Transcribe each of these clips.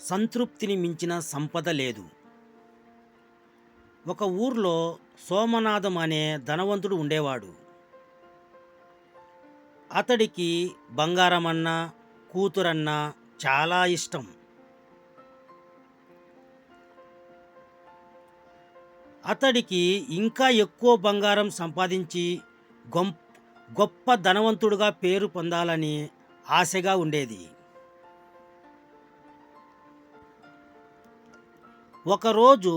సంతృప్తిని మించిన సంపద లేదు. ఒక ఊర్లో సోమనాథం అనే ధనవంతుడు ఉండేవాడు. అతడికి బంగారమన్నా కూతురన్నా చాలా ఇష్టం. అతడికి ఇంకా ఎక్కువ బంగారం సంపాదించి గొప్ప ధనవంతుడుగా పేరు పొందాలని ఆశగా ఉండేది. ఒకరోజు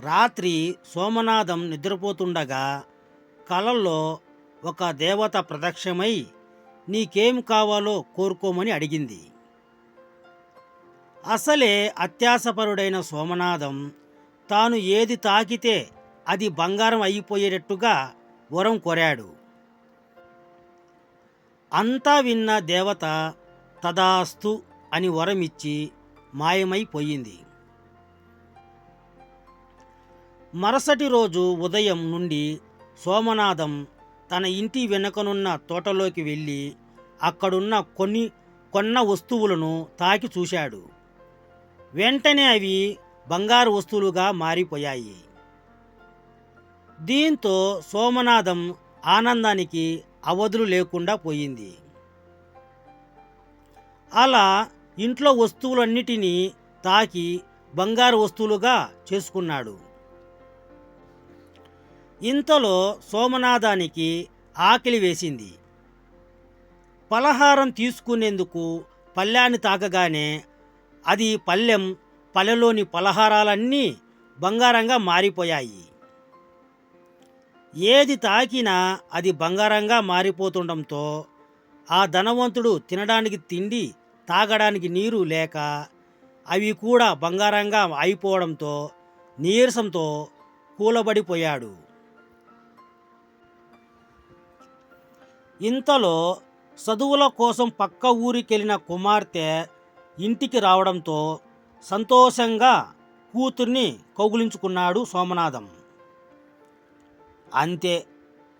రాత్రి సోమనాథం నిద్రపోతుండగా కలల్లో ఒక దేవత ప్రత్యక్షమై నీకేం కావాలో కోరుకోమని అడిగింది. అసలే అత్యాసపరుడైన సోమనాథం తాను ఏది తాకితే అది బంగారం అయిపోయేటట్టుగా వరం కోరాడు. అంతా విన్న దేవత తదాస్తు అని వరం ఇచ్చి మాయమైపోయింది. మరుసటి రోజు ఉదయం నుండి సోమనాథం తన ఇంటి వెనుకనున్న తోటలోకి వెళ్ళి అక్కడున్న కొన్ని కొన్న వస్తువులను తాకి చూశాడు. వెంటనే అవి బంగారు వస్తువులుగా మారిపోయాయి. దీంతో సోమనాథం ఆనందానికి అవధులు లేకుండా పోయింది. అలా ఇంట్లో వస్తువులన్నిటినీ తాకి బంగారు వస్తువులుగా చేసుకున్నాడు. ఇంతలో సోమనాథానికి ఆకలి వేసింది. పలహారం తీసుకునేందుకు పళ్ళాన్ని తాకగానే అది పళ్ళెం పల్లెలోని పలహారాలన్నీ బంగారంగా మారిపోయాయి. ఏది తాకినా అది బంగారంగా మారిపోతుండటంతో ఆ ధనవంతుడు తినడానికి తిండి తాగడానికి నీరు లేక అవి కూడా బంగారంగా అయిపోవడంతో నీరసంతో కూలబడిపోయాడు. ఇంతలో చదువుల కోసం పక్క ఊరికెళ్ళిన కుమార్తె ఇంటికి రావడంతో సంతోషంగా కూతుర్ని కౌగులించుకున్నాడు సోమనాథం. అంతే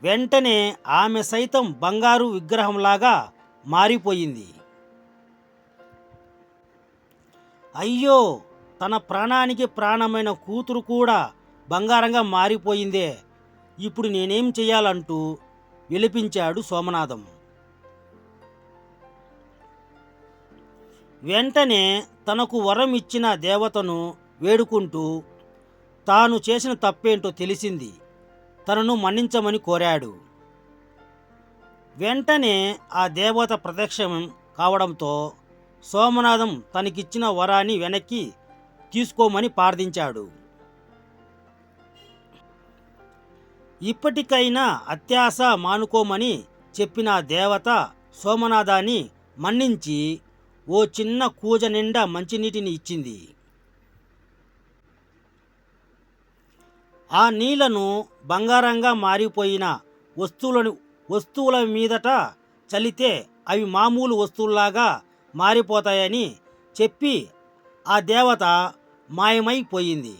వెంటనే ఆమె సైతం బంగారు విగ్రహంలాగా మారిపోయింది. అయ్యో తన ప్రాణానికి ప్రాణమైన కూతురు కూడా బంగారంగా మారిపోయిందే. ఇప్పుడు నేనేం చేయాలంటూ విలిపించాడు సోమనాథం. వెంటనే తనకు వరం ఇచ్చిన దేవతను వేడుకుంటూ తాను చేసిన తప్పేంటో తెలిసింది. తనను మన్నించమని కోరాడు. వెంటనే ఆ దేవత ప్రత్యక్షం కావడంతో సోమనాథం తనకిచ్చిన వరాన్ని వెనక్కి తీసుకోమని ప్రార్థించాడు. ఇప్పటికైనా అత్యాశ మానుకోమని చెప్పిన దేవత సోమనాథాన్ని మన్నించి ఓ చిన్న కూజ నిండా మంచినీటిని ఇచ్చింది. ఆ నీళ్ళను బంగారంగా మారిపోయిన వస్తువులను వస్తువుల మీదట చలితే అవి మామూలు వస్తువుల్లాగా మారిపోతాయని చెప్పి ఆ దేవత మాయమైపోయింది.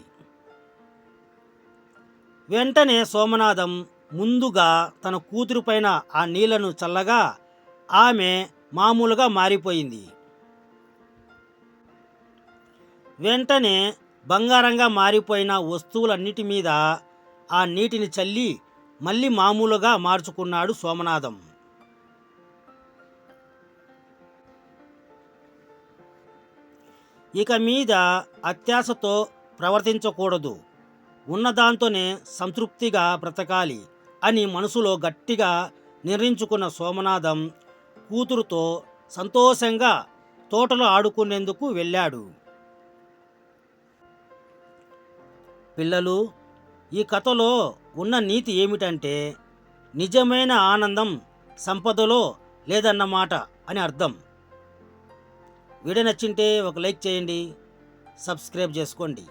వెంటనే సోమనాథం ముందుగా తన కూతురుపైన ఆ నీళ్ళను చల్లగా ఆమె మామూలుగా మారిపోయింది. వెంటనే బంగారంగా మారిపోయిన వస్తువులన్నిటి మీద ఆ నీటిని చల్లి మళ్ళీ మామూలుగా మార్చుకున్నాడు సోమనాథం. ఇక మీద అత్యాశతో ప్రవర్తించకూడదు. ఉన్నదాంతోనే సంతృప్తిగా బ్రతకాలి అని మనసులో గట్టిగా నిర్ణయించుకున్న సోమనాథం కూతురుతో సంతోషంగా తోటలో ఆడుకునేందుకు వెళ్ళాడు. పిల్లలు ఈ కథలో ఉన్న నీతి ఏమిటంటే నిజమైన ఆనందం సంపదలో లేదన్నమాట అని అర్థం. వీడియో నచ్చింటే ఒక లైక్ చేయండి సబ్స్క్రైబ్ చేసుకోండి.